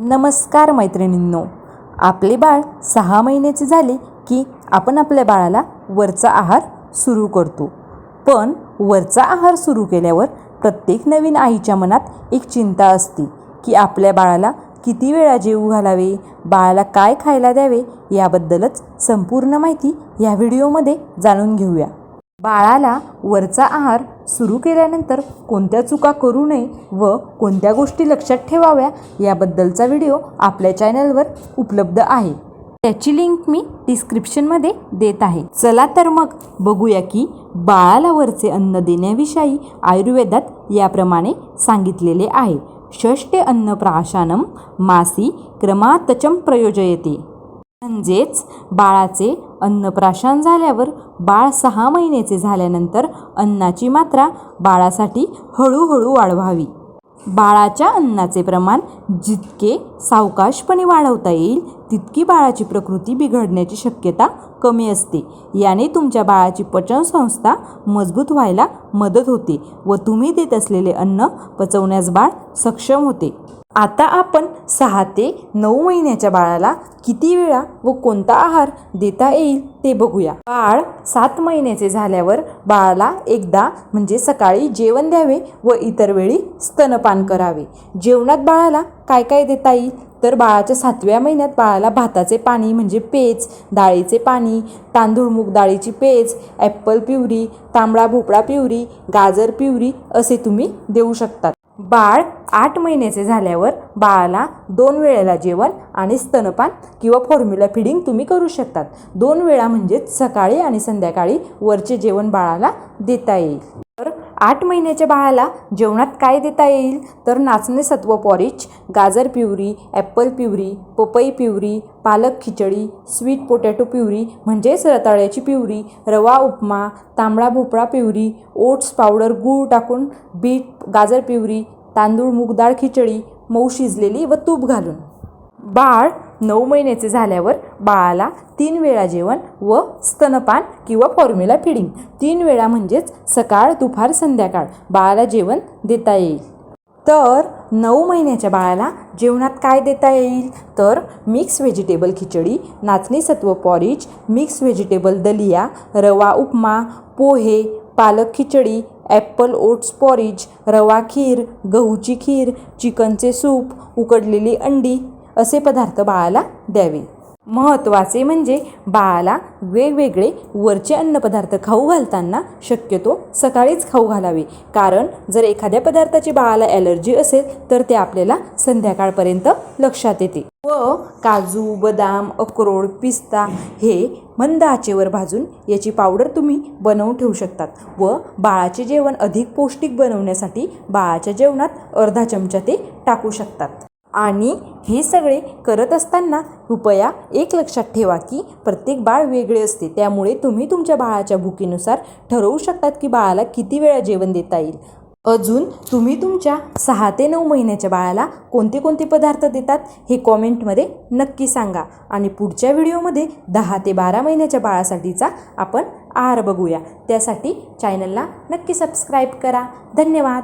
नमस्कार मैत्रिणींनो. आपले बाळ सहा महिन्याचे झाले की आपण आपल्या बाळाला वरचा आहार सुरू करतो. पण वरचा आहार सुरू केल्यावर प्रत्येक नवीन आईच्या मनात एक चिंता असते की आपल्या बाळाला किती वेळा जेवू घालावे बाळाला काय खायला द्यावे याबद्दलच संपूर्ण माहिती या व्हिडिओमध्ये जाणून घेऊया. बाळाला वरचा आहार सुरू केल्यानंतर कोणत्या चुका करू नये व कोणत्या गोष्टी लक्षात ठेवाव्या याबद्दलचा व्हिडिओ आपल्या चॅनलवर उपलब्ध आहे. त्याची लिंक मी डिस्क्रिप्शनमध्ये देत आहे. चला तर मग बघूया की बाळाला वरचे अन्न देण्याविषयी आयुर्वेदात याप्रमाणे सांगितलेले आहे. षष्टे अन्न प्राशानम मासी क्रमातचम प्रयोजयते. म्हणजेच बाळाचे अन्नप्राशन झाल्यावर बाळ सहा महिन्याचे झाल्यानंतर अन्नाची मात्रा बाळासाठी हळूहळू वाढवावी. बाळाच्या अन्नाचे प्रमाण जितके सावकाशपणे वाढवता येईल तितकी बाळाची प्रकृती बिघडण्याची शक्यता कमी असते. याने तुमच्या बाळाची पचनसंस्था मजबूत व्हायला मदत होते व तुम्ही देत असलेले अन्न पचवण्यास बाळ सक्षम होते. आता आपण सहा ते नऊ महिन्याच्या बाळाला किती वेळा व कोणता आहार देता येईल ते बघूया. बाळ सात महिन्याचे झाल्यावर बाळाला एकदा म्हणजे सकाळी जेवण द्यावे व इतर वेळी स्तनपान करावे. जेवणात बाळाला काय काय देता येईल? तर बाळाच्या सातव्या महिन्यात बाळाला भाताचे पाणी म्हणजे पेज डाळीचे पाणी तांदूळ मूग डाळीची पेज ॲप्पल पिवरी तांबडा भोपळा पिवरी गाजर पिवरी असे तुम्ही देऊ शकतात बाळ आठ महिन्याचे झाल्यावर बाळाला दोन वेळेला जेवण आणि स्तनपान किंवा फॉर्म्युला फिडिंग तुम्ही करू शकतात. दोन वेळा म्हणजेच सकाळी आणि संध्याकाळी वरचे जेवण बाळाला देता येईल. तर आठ महिन्याच्या बाळाला जेवणात काय देता येईल? तर नाचणे सत्व पॉरिच गाजर पिवरी ॲप्पल पिवरी पपई पिवरी पालक खिचडी स्वीट पोटॅटो पिवरी म्हणजेच रताळ्याची पिवरी रवा उपमा तांबडा भोपळा पिवरी ओट्स पावडर गूळ टाकून बीट गाजर पिवरी तांदूळ मूगडाळ खिचडी मऊ शिजलेली व तूप घालून. बाळ नऊ महिन्याचे झाल्यावर बाळाला तीन वेळा जेवण व स्तनपान किंवा फॉर्म्युला फिडिंग तीन वेळा म्हणजेच सकाळ दुपार संध्याकाळ बाळाला जेवण देता येईल. तर नऊ महिन्याच्या बाळाला जेवणात काय देता येईल? तर मिक्स व्हेजिटेबल खिचडी नाचणी सत्व पॉरिज मिक्स व्हेजिटेबल दलिया रवा उपमा पोहे पालक खिचडी ॲप्पल ओट्स पॉरिज रवा खीर गहूची खीर चिकनचे सूप उकडलेली अंडी असे पदार्थ बाळाला द्यावे. महत्त्वाचे म्हणजे बाळाला वेगवेगळे वरचे अन्नपदार्थ खाऊ घालताना शक्यतो सकाळीच खाऊ घालावे. कारण जर एखाद्या पदार्थाची बाळाला ॲलर्जी असेल तर ते आपल्याला संध्याकाळपर्यंत लक्षात येते. व काजू बदाम अक्रोड पिस्ता हे मंद आचेवर भाजून याची पावडर तुम्ही बनवून ठेवू शकतात. व बाळाचे जेवण अधिक पौष्टिक बनवण्यासाठी बाळाच्या जेवणात अर्धा चमचा ते टाकू शकतात. आणि हे सगळे करत असताना कृपया एक लक्षात ठेवा की प्रत्येक बाळ वेगळे असते. त्यामुळे तुम्ही तुमच्या बाळाच्या भुकीनुसार ठरवू शकतात की बाळाला किती वेळा जेवण देता येईल. अजून तुम्ही तुमच्या सहा ते नऊ महिन्याच्या बाळाला कोणते कोणते पदार्थ देतात हे कॉमेंटमध्ये नक्की सांगा. आणि पुढच्या व्हिडिओमध्ये दहा ते बारा महिन्याच्या बाळासाठीचा आपण आहार बघूया. त्यासाठी चॅनलला नक्की सबस्क्राईब करा. धन्यवाद.